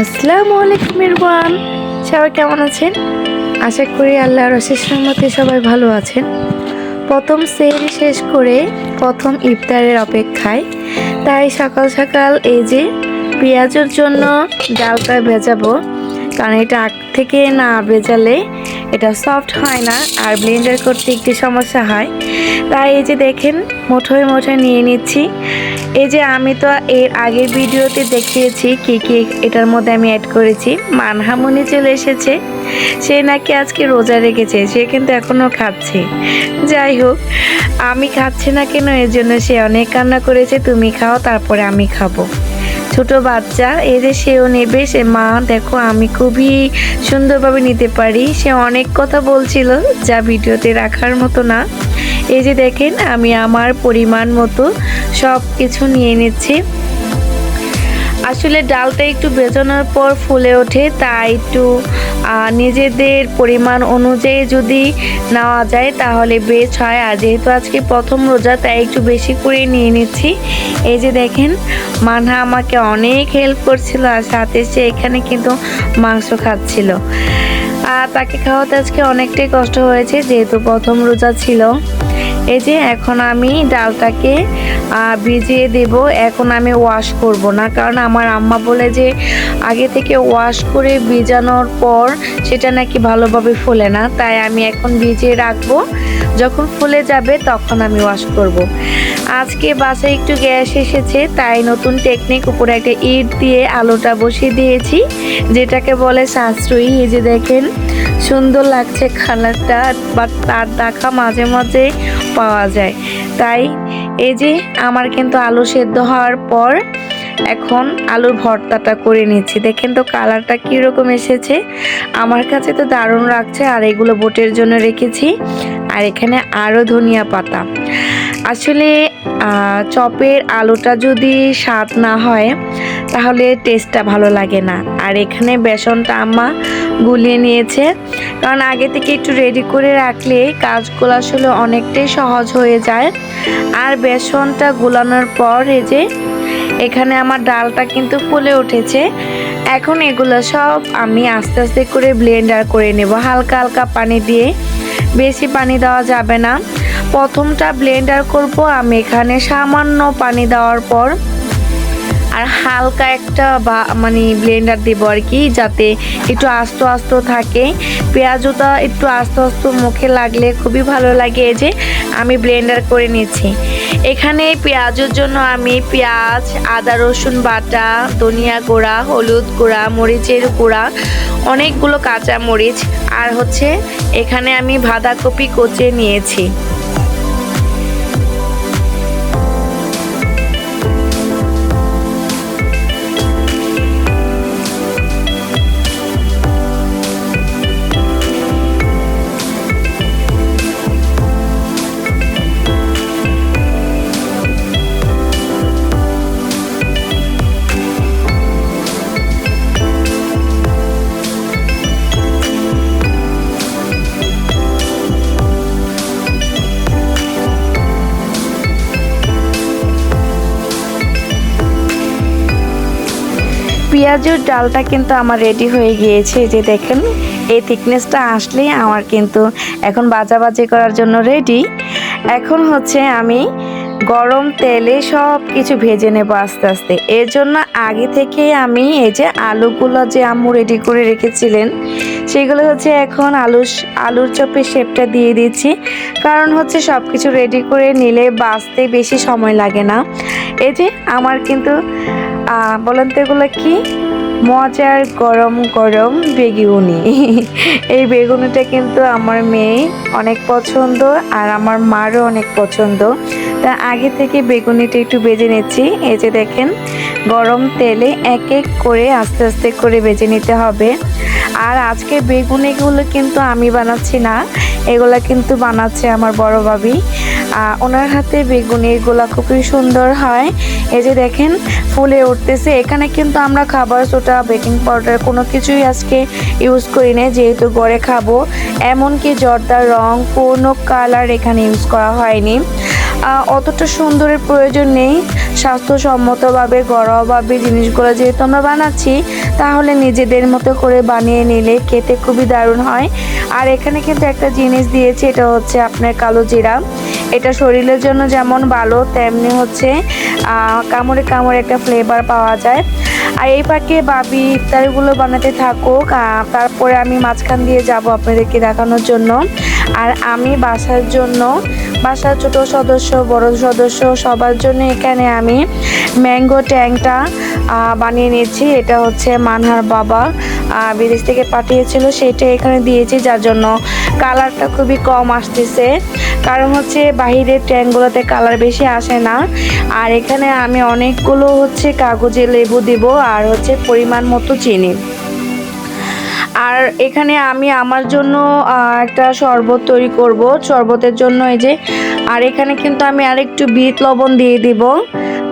আসসালামু আলাইকুম ইরওয়ান সবাই কেমন আছেন? আশা করি আল্লাহর অশেষ রহমতে সবাই ভালো আছেন। প্রথম সেল শেষ করে প্রথম ইফতারের অপেক্ষায়। তাই সকাল সকাল এই যে পেঁয়াজের জন্য ডালটা ভেজাবো, কারণ এটা আগ থেকে না ভেজালে এটা সফট হয় না আর ব্লেন্ডার করতে একটু সমস্যা হয়। তাই এই যে দেখেন, মুঠোয় মুঠোয় নিয়ে নিচ্ছি। এই যে আমি তো এর আগের ভিডিওতে দেখিয়েছি কি কি এটার মধ্যে আমি অ্যাড করেছি। মানহামনি চলে এসেছে। সে নাকি আজকে রোজা রেখেছে, সে কিন্তু এখনও খাচ্ছে। যাই হোক, আমি খাচ্ছি না কেন, এর জন্য সে অনেক কান্না করেছে, তুমি খাও, তারপরে আমি খাব। ছোট বাচ্চা এই যে সেও নেবে, সে মা, দেখো আমি খুবই সুন্দরভাবে নিতে পারি। সে অনেক কথা বলছিল যা ভিডিওতে রাখার মতো না। এই যে দেখেন, আমি আমার পরিমাণ মতো সব কিছু নিয়ে নিচ্ছি। আসলে ডালটা একটু বেজানোর পর ফুলে ওঠে, তাই একটু নিজেদের পরিমাণ অনুযায়ী যদি নেওয়া যায় তাহলে বেশ হয়। আর যেহেতু আজকে প্রথম রোজা, তাই একটু বেশি করে নিয়ে নিচ্ছি। এই যে দেখেন, মানহা আমাকে অনেক হেল্প করছিল আর সাথে সে এখানে কিন্তু মাংস খাচ্ছিল। আর তাকে খাওয়াতে আজকে অনেকটাই কষ্ট হয়েছে, যেহেতু প্রথম রোজা ছিল। এই যে এখন আমি ডালটাকে ভিজিয়ে দেব। এখন আমি ওয়াশ করব না। কারণ আমার আম্মা বলে যে, আগে থেকে ওয়াশ করে ভিজানোর পর সেটা নাকি ভালোভাবে ফোলে না। তাই আমি এখন ভিজিয়ে রাখব। যখন ফুলে যাবে তখন আমি ওয়াশ করব। আজকে বাসে একটু গ্যাস এসেছে, তাই নতুন টেকনিক উপরে একটা ইট দিয়ে আলোটা বসিয়ে দিয়েছি, যেটাকে বলে সাশ্রয়ী। এই যে দেখেন সুন্দর লাগছে কালারটা বা তার দেখা মাঝে মাঝে পাওয়া যায়। তাই এই যে আমার কিন্তু আলু সেদ্ধ হওয়ার পর এখন আলুর ভর্তাটা করে নিচ্ছি। দেখেন তো কালারটা কীরকম এসেছে। আমার কাছে তো দারুণ লাগছে, আর এগুলো বোটের জন্য রেখেছি। আর এখানে আরও ধনিয়া পাতা। আসলে চপের আলুটা যদি স্বাদ না হয়, তাহলে টেস্টটা ভালো লাগে না। আর এখানে বেসনটা আম্মা গুলিয়ে নিয়েছে। কারণ আগে থেকে একটু রেডি করে রাখলে কাজগুলো আসলে অনেকটাই সহজ হয়ে যায়। আর বেসনটা গুলানোর পর এই যে, এখানে আমার ডালটা কিন্তু ফুলে উঠেছে। এখন এগুলো সব আমি আস্তে আস্তে করে ব্লেন্ডার করে নেব। হালকা হালকা পানি দিয়ে। বেশি পানি দেওয়া যাবে না। প্রথমটা ব্লেন্ডার করব, আমি এখানে সামান্য পানি দেওয়ার পর আর হালকা একটা বা মানে ব্লেন্ডার দেবো আর কি, যাতে একটু আস্ত আস্ত থাকে। পেঁয়াজটা একটু আস্ত আস্ত মুখে লাগলে খুবই ভালো লাগে যে, আমি ব্লেন্ডার করে নিচ্ছি। এখানে পেঁয়াজের জন্য আমি পেঁয়াজ, আদা, রসুন বাটা, ধনিয়া গুঁড়া, হলুদ গুঁড়া, মরিচের গুঁড়া, অনেকগুলো কাঁচা মরিচ আর হচ্ছে এখানে আমি বাঁধাকপি কচে নিয়েছি। পেঁয়াজের ডালটা কিন্তু আমার রেডি হয়ে গিয়েছে যে দেখেন, এই থিকনেসটা আসলেই আমার কিন্তু এখন বাজাবাজি করার জন্য রেডি এখন হচ্ছে আমি গরম তেলে সব কিছু ভেজে নেব আস্তে আস্তে। এর জন্য আগে থেকে আমি এই যে আলুগুলো যে আম্মু রেডি করে রেখেছিলেন, সেগুলো হচ্ছে এখন আলু আলুর চপের শেপটা দিয়ে দিচ্ছি। কারণ হচ্ছে সব কিছু রেডি করে নিলে বাঁচতে বেশি সময় লাগে না। এই যে আমার কিন্তু বলেন তো এগুলো কি? মজার গরম গরম বেগুনি। এই বেগুনিটা কিন্তু আমার মেয়ে অনেক পছন্দ আর আমার মারও অনেক পছন্দ। তা আগে থেকে বেগুনিটা একটু বেজে নিচ্ছি। এই যে দেখেন, গরম তেলে এক এক করে আস্তে আস্তে করে বেজে নিতে হবে। আর আজকে বেগুনিগুলো কিন্তু আমি বানাচ্ছি না, এগুলা কিন্তু বানাচ্ছে আমার বড় ভাবি। ওনার হাতে বেগুনিগুলো খুবই সুন্দর হয়। এই যে দেখেন, ফুলে উঠতেছে। এখানে কিন্তু আমরা খাবার সোটা বেকিং পাউডার কোনো কিছুই আজকে ইউজ করি না যেহেতু গড়ে খাব। এমনকি জর্দার রং কোনো কালার এখানে ইউজ করা হয়নি। অতটা সুন্দরের প্রয়োজন নেই। স্বাস্থ্যসম্মতভাবে, ঘরোয়াভাবে জিনিসগুলো যেহেতু আমরা বানাচ্ছি, তাহলে নিজেদের মতো করে বানিয়ে নিলে খেতে খুবই দারুণ হয়। আর এখানে কিন্তু একটা জিনিস দিয়েছি, এটা হচ্ছে আপনার কালো জিরা। এটা শরীরের জন্য যেমন ভালো, তেমনি হচ্ছে কামড়ে কামড়ে একটা ফ্লেভার পাওয়া যায়। আর এই পাকে বাবি ইফতারগুলো বানাতে থাকুক তারপরে আমি মাঝখান দিয়ে যাব আপনাদেরকে দেখানোর জন্য। আর আমি বাসার জন্য, বাসার ছোট সদস্য, বড় সদস্য সবার জন্য এখানে আমি ম্যাঙ্গো ট্যাংটা বানিয়ে নিয়েছি। এটা হচ্ছে মানহার বাবা বিদেশ থেকে পাঠিয়েছিল। সেটা এখানে দিয়েছি, যার জন্য কালারটা খুবই কম আসতেছে। কারণ হচ্ছে বাহিরের ট্যাঙ্কগুলোতে কালার বেশি আসে না। আর এখানে আমি অনেকগুলো হচ্ছে কাগজে লেবু দিব, আর হচ্ছে পরিমাণ মতো চিনি। আর এখানে আমি আমার জন্য একটা শরবত তৈরি করব। শরবতের জন্য এই যে, আর এখানে কিন্তু আমি আরেকটু বিট লবণ দিয়ে দিব।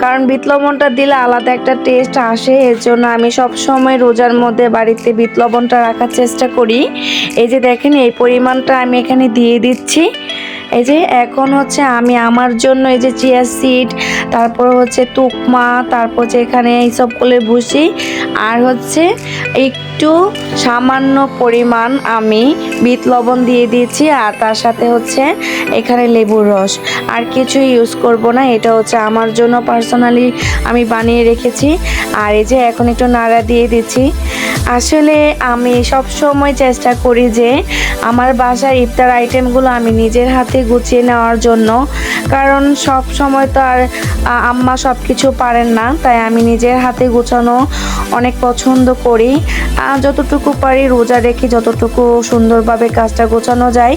কারণ বিট লবণটা দিলে আলাদা একটা টেস্ট আসে। এর জন্য আমি সব সময় রোজার মধ্যে বাড়িতে বিট লবণটা রাখার চেষ্টা করি। এই যে দেখেন, এই পরিমাণটা আমি এখানে দিয়ে দিচ্ছি। এই যে এখন হচ্ছে আমি আমার জন্য এই যে চিয়া সিড তারপর হচ্ছে তুকমা, তারপর যে এখানে এইসব করে ভুসি, আর হচ্ছে একটু সামান্য পরিমাণ আমি বিট লবণ দিয়ে দিয়েছি, আর তার সাথে হচ্ছে এখানে লেবুর রস। আর কিছু ইউজ করব না, এটা হচ্ছে আমার জন্য পার্সোনালি আমি বানিয়ে রেখেছি। আর এই যে এখন একটু নাড়া দিয়ে দিচ্ছি। আসলে আমি সব সময় চেষ্টা করি যে আমার বাসার ইফতার আইটেমগুলো আমি নিজের হাতে গুছিয়ে নেওয়ার জন্য। কারণ সব সময় তো আর আম্মা সব কিছু পারেন না, তাই আমি নিজের হাতে গোছানো অনেক পছন্দ করি। যতটুকু পারি রোজা রেখে যতটুকু সুন্দরভাবে কাজটা গোছানো যায়।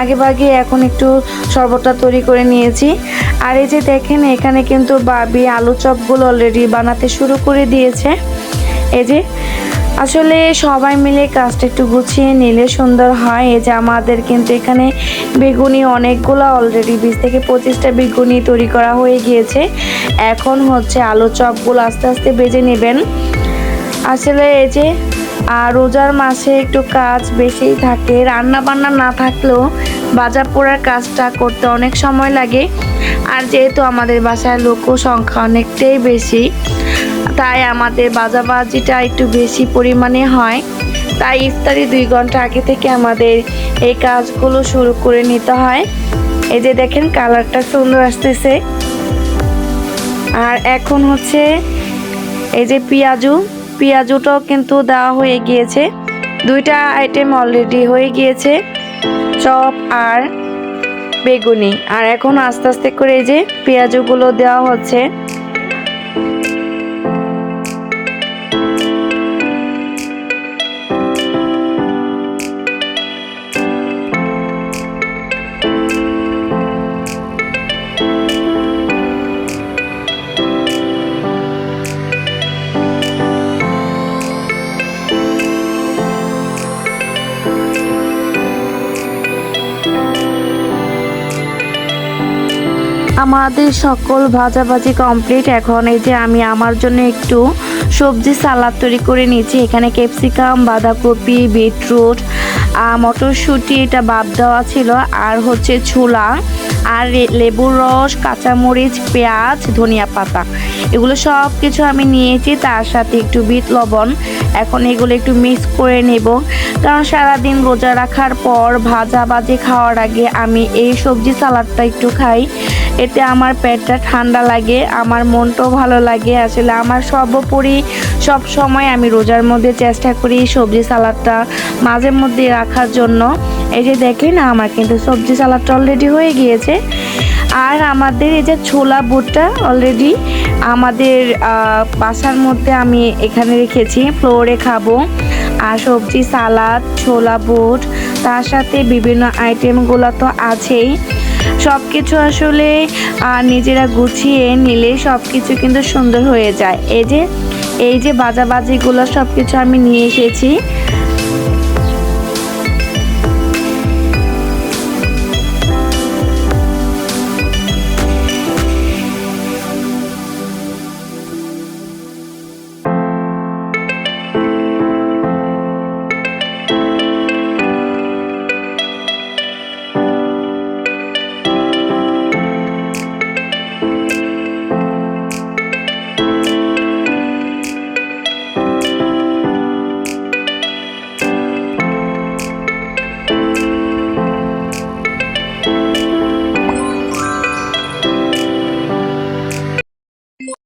আগে ভাগে এখন একটু শরবতটা তৈরি করে নিয়েছি। আর এই যে দেখেন, এখানে কিন্তু বাবি আলু চপগুলো অলরেডি বানাতে শুরু করে দিয়েছে। এই যে আসলে সবাই মিলে কাজটা একটু গুছিয়ে নিলে সুন্দর হয়। এই যে আমাদের কিন্তু এখানে বেগুনি অনেকগুলো অলরেডি বিশ থেকে পঁচিশটা বেগুনি তৈরি করা হয়ে গিয়েছে। এখন হচ্ছে আলু চপগুলো আস্তে আস্তে বেজে নেবেন। আসলে এই যে আর রোজার মাসে একটু কাজ বেশিই থাকে রান্না বান্না না থাকলেও বাজার পোড়ার কাজটা করতে অনেক সময় লাগে। আর যেহেতু আমাদের বাসায় লোক সংখ্যা অনেকটাই বেশি তাই আমাদের বাজাবাজিটা একটু বেশি পরিমাণে হয়। তাই ইফতারি দুই ঘণ্টা আগে থেকে আমাদের এই কাজগুলো শুরু করে নিতে হয়। এই যে দেখেন কালারটা সুন্দর আসতেছে। আর এখন হচ্ছে এই যে পেঁয়াজু, পেঁয়াজুটাও কিন্তু দেওয়া হয়ে গিয়েছে। দুইটা আইটেম অলরেডি হয়ে গিয়েছে, চপ আর বেগুনি। আর এখন আস্তে আস্তে করে এই যে পেঁয়াজুগুলো দেওয়া হচ্ছে। আমাদের সকল ভাজাভাজি কমপ্লিট এখন এই যে আমি আমার জন্য একটু সবজি সালাদ তৈরি করে নিয়েছি। এখানে ক্যাপসিকাম, বাঁধাকপি, বিটরুট মটরশুঁটি, এটা বাদ দেওয়া ছিল। আর হচ্ছে ছোলা, আর লেবুর রস, কাঁচামরিচ, পেঁয়াজ, ধনিয়া পাতা। এগুলো সব কিছু আমি নিয়েছি, তার সাথে একটু বিট লবণ। এখন এগুলো একটু মিক্স করে নেব। কারণ সারাদিন রোজা রাখার পর ভাজা ভাজি খাওয়ার আগে আমি এই সবজি সালাদটা একটু খাই। এতে আমার পেটটা ঠান্ডা লাগে, আমার মনটাও ভালো লাগে। আসলে আমার সর্বোপরি সব সময় আমি রোজার মধ্যে চেষ্টা করি সবজি সালাদটা মাঝে মধ্যে রাখার জন্য। এই যে দেখেন, আমার কিন্তু সবজি সালাদটা অলরেডি হয়ে গিয়েছে। আর আমাদের এই যে ছোলা বুটটা অলরেডি আমাদের বাসার মধ্যে আমি এখানে রেখেছি ফ্লোরে খাব। আর সবজি সালাদ, ছোলা বুট, তার সাথে বিভিন্ন আইটেমগুলো তো আছেই। সব কিছু আসলে নিজেরা গুছিয়ে নিলে সব কিছু কিন্তু সুন্দর হয়ে যায়। এই যে এই যে বাজাবাজিগুলো সব কিছু আমি নিয়ে এসেছি